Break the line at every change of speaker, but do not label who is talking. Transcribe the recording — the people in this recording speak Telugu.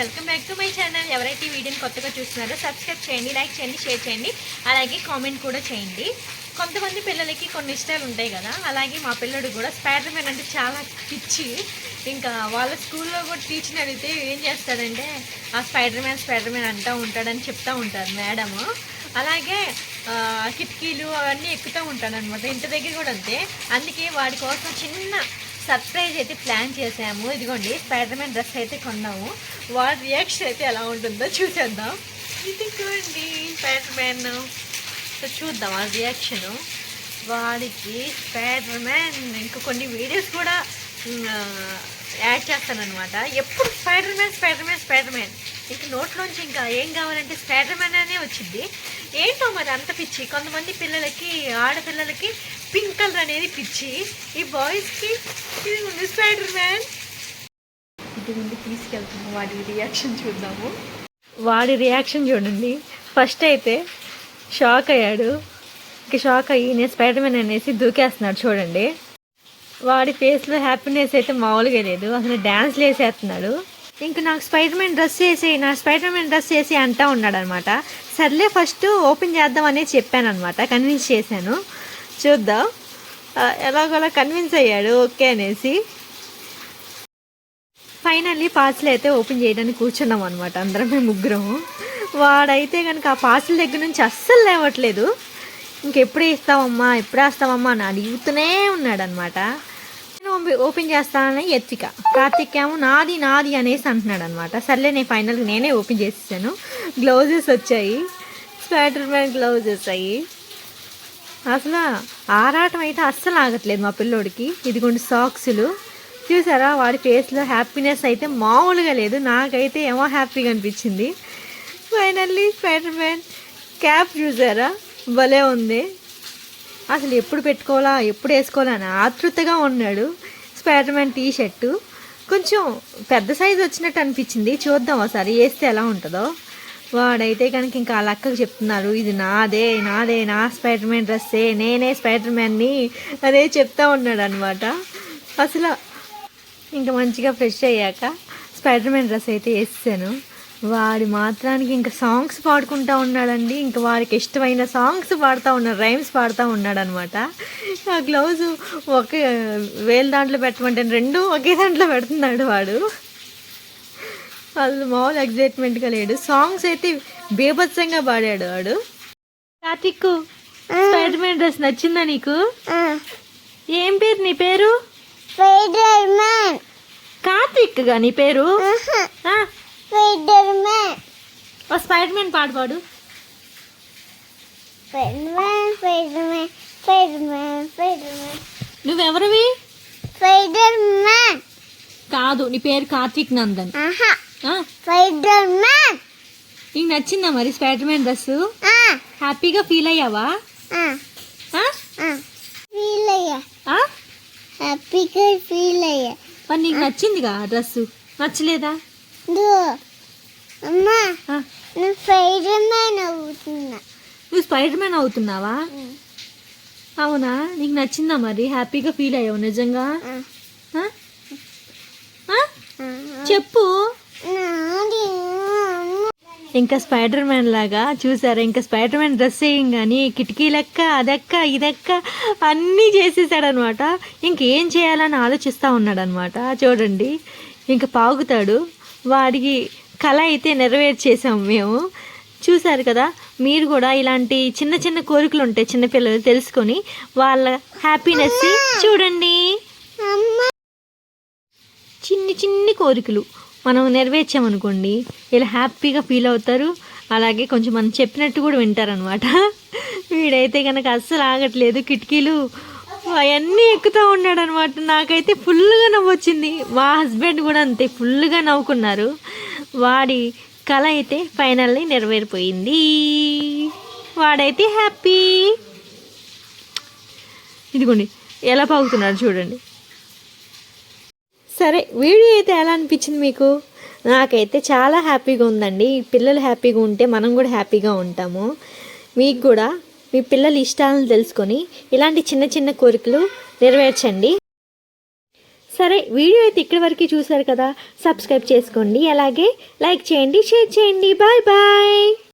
Welcome back to my channel. ఎవరైతే ఈ వీడియోని కొత్తగా చూస్తున్నారో సబ్స్క్రైబ్ చేయండి లైక్ చేయండి షేర్ చేయండి అలాగే కామెంట్ కూడా చేయండి. కొంతమంది పిల్లలకి కొన్ని ఇష్టాలు ఉంటాయి కదా. అలాగే మా పిల్లడు కూడా స్పైడర్ మ్యాన్ అంటే చాలా పిచ్చి. ఇంకా వాళ్ళ స్కూల్లో కూడా టీచర్ అడిగితే ఏం చేస్తాడంటే ఆ స్పైడర్ మ్యాన్ స్పైడర్ మ్యాన్ అంటూ ఉంటాడని చెప్తూ ఉంటారు మేడము. అలాగే కిటికీలు అవన్నీ ఎక్కుతూ ఉంటాడు అనమాట ఇంటి దగ్గర కూడా అంతే. అందుకే వాడి కోసం చిన్న సర్ప్రైజ్ అయితే ప్లాన్ చేసాము ఇదిగోండి స్పైడర్ మ్యాన్ డ్రెస్ అయితే కొన్నాము. వాళ్ళ రియాక్షన్ అయితే ఎలా ఉంటుందో చూసేద్దాం. ఇదిగోండి స్పైడర్ మ్యాన్ సో చూద్దాం ఆ రియాక్షను వాడికి స్పైడర్ మ్యాన్ ఇంకా కొన్ని వీడియోస్ కూడా యాడ్ చేస్తానమాట ఎప్పుడు Spider Man Spider Man Spider Man ఇంకా నోట్లోంచి ఇంకా ఏం కావాలంటే స్పైడర్ మ్యాన్ అనే వచ్చింది. ఏంటో మరి అంత పిచ్చి. కొంతమంది పిల్లలకి ఆడపిల్లలకి పింక్ కలర్ అనేది పిచ్చి. ఈ బాయ్స్కి ఇది ఉంది స్పైడర్ మ్యాన్ ఇంటి ముందు తీసుకెళ్తాము. వాడి రియాక్షన్ చూద్దాము. వాడి రియాక్షన్ చూడండి. ఫస్ట్ అయితే షాక్ అయ్యాడు. ఇంక షాక్ అయ్యి నేను స్పైడర్ మ్యాన్ అనేసి దూకేస్తున్నాడు చూడండి. వాడి ఫేస్లో హ్యాపీనెస్ అయితే మామూలుగా లేదు. అసలు డ్యాన్స్ వేసేస్తున్నాడు ఇంకా నాకు స్పైడర్ మ్యాన్ డ్రెస్ వేసి నా స్పైడర్ మ్యాన్ డ్రెస్ వేసి అంటా ఉన్నాడు అనమాట సర్లే ఫస్ట్ ఓపెన్ చేద్దాం అనేది చెప్పాను అనమాట కన్విన్స్ చేశాను. చూద్దాం. ఎలాగోలా కన్విన్స్ అయ్యాడు. ఓకే అనేసి. ఫైనల్లీ పార్సిల్ అయితే ఓపెన్ చేయడానికి కూర్చున్నాం అనమాట అందరం మేము ముగ్గురం. వాడైతే కనుక ఆ పార్సిల్ దగ్గర నుంచి అస్సలు లేవట్లేదు. ఇంకెప్పుడు ఇస్తావమ్మా ఎప్పుడు వేస్తావమ్మా? అని అడుగుతూనే ఉన్నాడు అనమాట నేను ఓపెన్ చేస్తానని ఎత్తిక. కార్తిక్ ఏమో నాది నాది అనేసి అంటున్నాడు అనమాట సర్లే నేను ఫైనల్గా నేనే ఓపెన్ చేసేసాను. గ్లౌజెస్ వచ్చాయి. స్వేటర్ మ్యాన్ గ్లౌజెస్ అయ్యి అసలు ఆరాటం అయితే అస్సలు ఆగట్లేదు మా పిల్లోడికి. ఇదిగోండి సాక్సులు. చూసారా? వాడి ఫేస్లో హ్యాపీనెస్ అయితే మామూలుగా లేదు. నాకైతే ఏమో హ్యాపీగా అనిపించింది. ఫైనల్లీ స్పైడర్ మ్యాన్ క్యాప్ చూసారా? భలే ఉంది. అసలు ఎప్పుడు పెట్టుకోవాలా ఎప్పుడు వేసుకోవాలా అని ఆతృతగా ఉన్నాడు స్పైడర్ మ్యాన్ టీ షర్టు కొంచెం పెద్ద సైజు వచ్చినట్టు అనిపించింది. చూద్దాం ఒకసారి వేస్తే ఎలా ఉంటుందో. వాడైతే కనుక ఇంకా వాళ్ళ అక్కకు చెప్తున్నారు. ఇది నాదే నాదే నా స్పైడర్ మ్యాన్ డ్రెస్సే నేనే స్పైడర్ మ్యాన్ని అదే చెప్తా ఉన్నాడు అనమాట అసలు ఇంకా మంచిగా ఫ్రెష్ అయ్యాక స్పైడర్ మ్యాన్ డ్రెస్ అయితే వేసాను వాడి మాత్రానికి ఇంకా సాంగ్స్ పాడుకుంటా ఉన్నాడండి. ఇంకా వాడికి ఇష్టమైన సాంగ్స్ పాడుతూ ఉన్నాడు రైమ్స్ పాడుతూ ఉన్నాడు అనమాట ఆ గ్లౌజ్ ఒక వేల దాంట్లో పెట్టమంటే రెండు ఒకే దాంట్లో పెడుతున్నాడు వాడు. వాళ్ళు మామూలు ఎగ్జైట్మెంట్గా లేడు. సాంగ్స్ అయితే బీభత్సంగా పాడాడు వాడు. కార్తిక్ స్పైడర్ మ్యాన్ డ్రెస్ నచ్చిందా నీకు? ఏం పేరు నీ పేరు?
స్పైడర్ మ్యాన్
కార్తిక్గా నీ పేరు?
స్పైడర్ మ్యాన్
ఓ స్పైడర్ మ్యాన్ పాడు. పాడు నువ్వెవరివి?
స్పైడర్ మ్యాన్
కాదు నీ పేరు కార్తిక్ నందన్.
స్పైడర్ మ్యాన్
నీకు నచ్చిందా మరి స్పైడర్ మ్యాన్ డ్రెస్ హ్యాపీగా ఫీల్ అయ్యావా
ఆ
ఆ?
ఆ ఫీల్ అయ్యా
ఆ?
హ్యాపీగా ఫీల్ అయ్యా
మరి నీకు నచ్చిందిగా డ్రెస్ నచ్చలేదా?
అమ్మా
ఆ,
నేను స్పైడర్ మ్యాన్ అవుతున్నా.
నువ్వు స్పైడర్ మ్యాన్ అవుతున్నావా అవునా? నీకు నచ్చిందా మరి? హ్యాపీగా ఫీల్ అయ్యావు నిజంగా?
ఆ,
ఆ? ఆ?
ఆ,
చెప్పు ఇంకా స్పైడర్ మ్యాన్ లాగా చూసారా? ఇంకా స్పైడర్ మ్యాన్ డ్రెస్ వేయంగాని కిటికీ లెక్క అదెక్క ఇదెక్క అన్నీ చేసేసాడనమాట. ఇంకేం చేయాలని ఆలోచిస్తూ ఉన్నాడనమాట. చూడండి ఇంకా పాగుతాడు. వాడికి కళ అయితే నెరవేర్చేసాము మేము. చూసారు కదా మీరు కూడా ఇలాంటి చిన్న చిన్న కోరికలు ఉంటాయి చిన్నపిల్లలు తెలుసుకొని వాళ్ళ హ్యాపీనెస్ చూడండి.
అమ్మ!
చిన్ని చిన్ని కోరికలు. మనం నెరవేర్చామనుకోండి ఇలా హ్యాపీగా ఫీల్ అవుతారు. అలాగే కొంచెం మనం చెప్పినట్టు కూడా వింటారనమాట వీడైతే కనుక అస్సలు ఆగట్లేదు కిటికీలు అవన్నీ ఎక్కుతూ ఉన్నాడు అనమాట నాకైతే ఫుల్గా నవ్వొచ్చింది. మా హస్బెండ్ కూడా అంతే ఫుల్గా నవ్వుకున్నారు. వాడి కళ అయితే ఫైనల్లీ నెరవేరిపోయింది. వాడైతే హ్యాపీ. ఇదిగోండి ఎలా పాగుతున్నాడు చూడండి. సరే వీడియో అయితే ఎలా అనిపించింది మీకు? నాకైతే చాలా హ్యాపీగా ఉందండి. పిల్లలు హ్యాపీగా ఉంటే మనం కూడా హ్యాపీగా ఉంటాము. మీకు కూడా మీ పిల్లల ఇష్టాలను తెలుసుకొని ఇలాంటి చిన్న చిన్న కోరికలు నెరవేర్చండి. సరే వీడియో అయితే ఇక్కడి వరకు చూసారు కదా? సబ్స్క్రైబ్ చేసుకోండి. అలాగే లైక్ చేయండి షేర్ చేయండి. Bye bye!